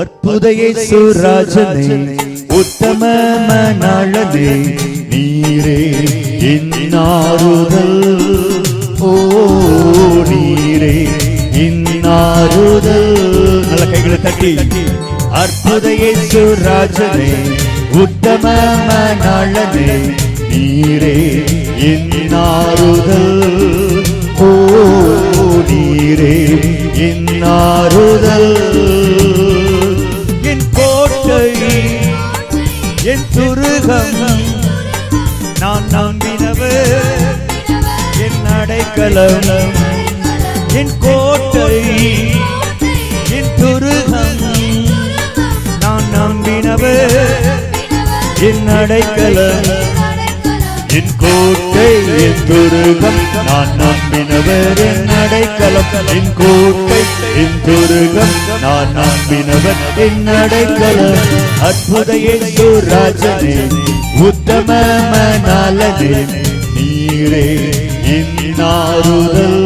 அற்புத ராஜனே உத்தம மணாளனே நீரே இன்னாருதல் ஓ நீரே இன்னாருதல் நல்ல கைகளை தட்டி. அற்புத ராஜனே உத்தம மணாளனே நீரே இன்னாருதல் ஓ நீரே இன்னாருதல் என் அடைக்கலம் என் கோட்டை என் துருகம். நான் நம்பினவே என் அடைக்கலம். என் கோட்டை என் துருகம். நான் நம்பினவர் என் அடைக்கலம். என் கோட்டை என் துருகம். நான் நம்பினவர் என் அடைக்கலம். அற்புதையே ராஜனே உத்தம மணாலனே நீரே. நாருதல்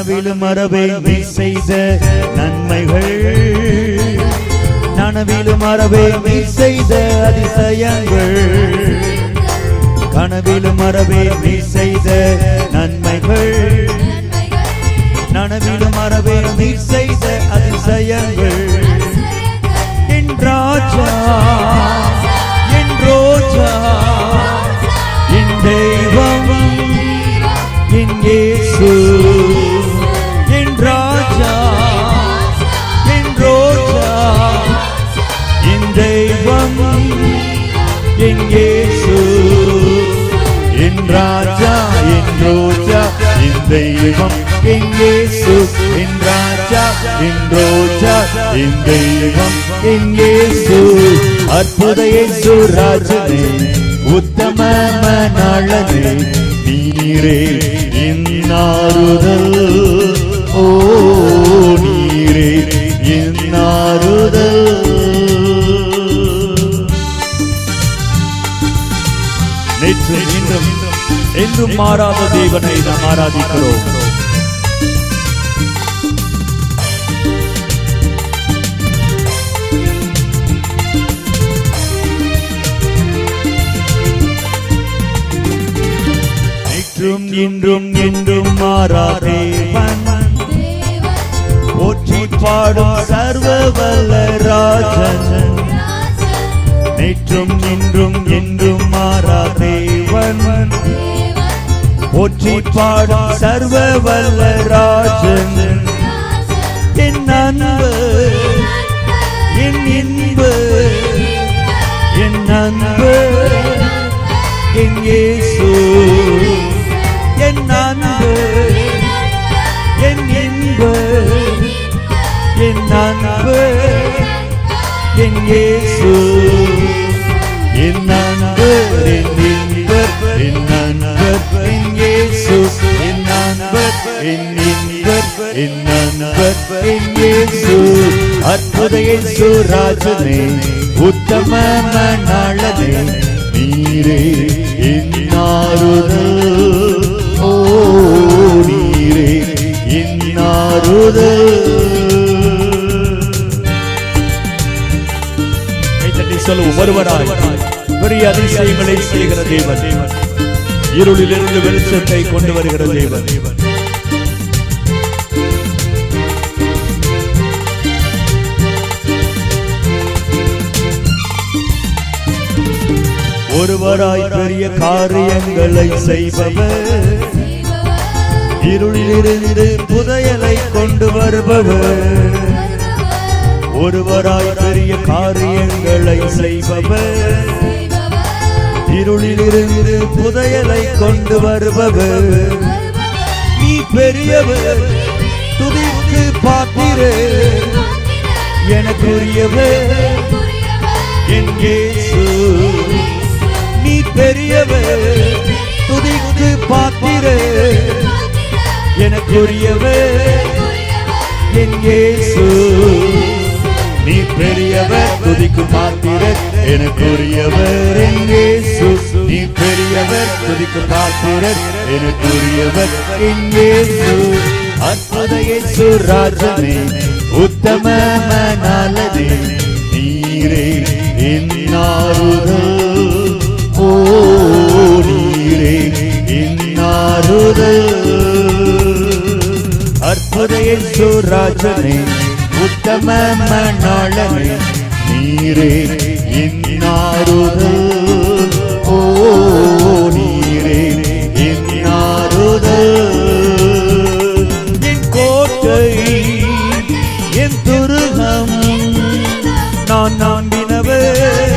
நனவிலும் மரபை நீ செய்த நன்மைகள். நனவிலும் மரபை நீ செய்த அதிசயங்கள். கனவிலும் மரபை நீ செய்த நன்மைகள். நனவிலும் மரபை நீ செய்த அதிசயங்கள். என் ராஜா என் ரோஜா என் தெய்வம் என் இயேசு. இயேசு. என் ராஜா என் ரோஜா என் தெய்வம் என் இயேசு. என் ராஜா என் ரோஜா என் தெய்வம் என் இயேசு. அற்புத இயேசு ராஜனே உத்தம மனாளனே நீரே இன்னாருதல் ஓ நீரே இன்னாருதல் நேற்று இன்றும் என்றும் மாறாத தேவனை நாம் ஆராதிக்கிறோம். நேற்றும் இன்றும் என்றும் மாறா தேவன். போற்றி பாடும் சர்வ போற்றி பாடும் சர்வ வல்ல ராஜன் என் அன்பு என் இன்பு என் அன்பு என் இயேசு என் இன்பு என் என் இயேசு அற்புத இயேசு ராஜனே உத்தம மணாளனே நீரே என்னாருதல் ஓ நீரே என்னாருதல் கைத்தட்டி சொல்லுவோம் ஒருவராய் பெரிய அதிசயங்களை செய்கிற தேவன். இருளிலிருந்து வெளிச்சத்தை கொண்டு வருகிற தேவன். ஒருவராய் பெரிய காரியங்களை செய்பவர். இருளிலிருந்து புதையலை கொண்டு வருபவர். ஒருவராய் பெரிய காரியங்களை செய்பவர். இருளிலிருந்து புதையலை கொண்டு வருபவர். நீ பெரியவர் துதிக்கு பாத்திரே எனக்குரியவர் என் எனக்குரியவர் என் இயேசு. நீ பெரியவர் துதிக்கு பாத்திரர் எனக்குரியவர். என் இயேசு. நீ பெரியவர் துதிக்கு பாத்திரர் எனக்குரியவர். என் இயேசு. அற்புத இயேசு ராஜனே உத்தம மனாலதே நீரே. அற்புத உத்தம மணாளனே நீரே என் ஓ நீரே என் என் கோட்டை என் துருகம் நான் நம்பினவர்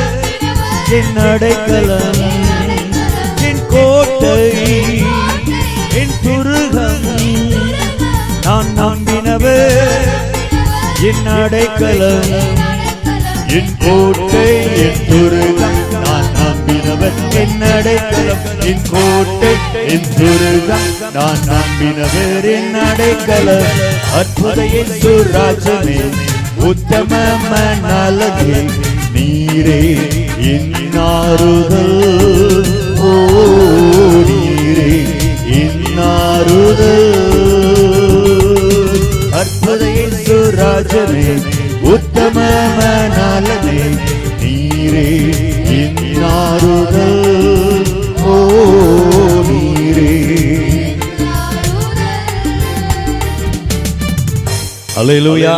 என் அடைக்கலம். என் கோட்டை என் அடைக்கலம் என் கோட்டை என் துருகம். நான் நம்பினவன் என் அடைக்கலம். என் கோட்டை என் துருகம். நான் நம்பினவர் என் அடைக்கலம். அற்புத இயேசு ராஜனே உத்தம மனலகே நீரே இன்னாருதல் ஓ நீரே இன்னாருதல் ராஜனே உத்தம மனலனே நீரே என் ஆறுதல் ஓ நீரே. அல்லேலூயா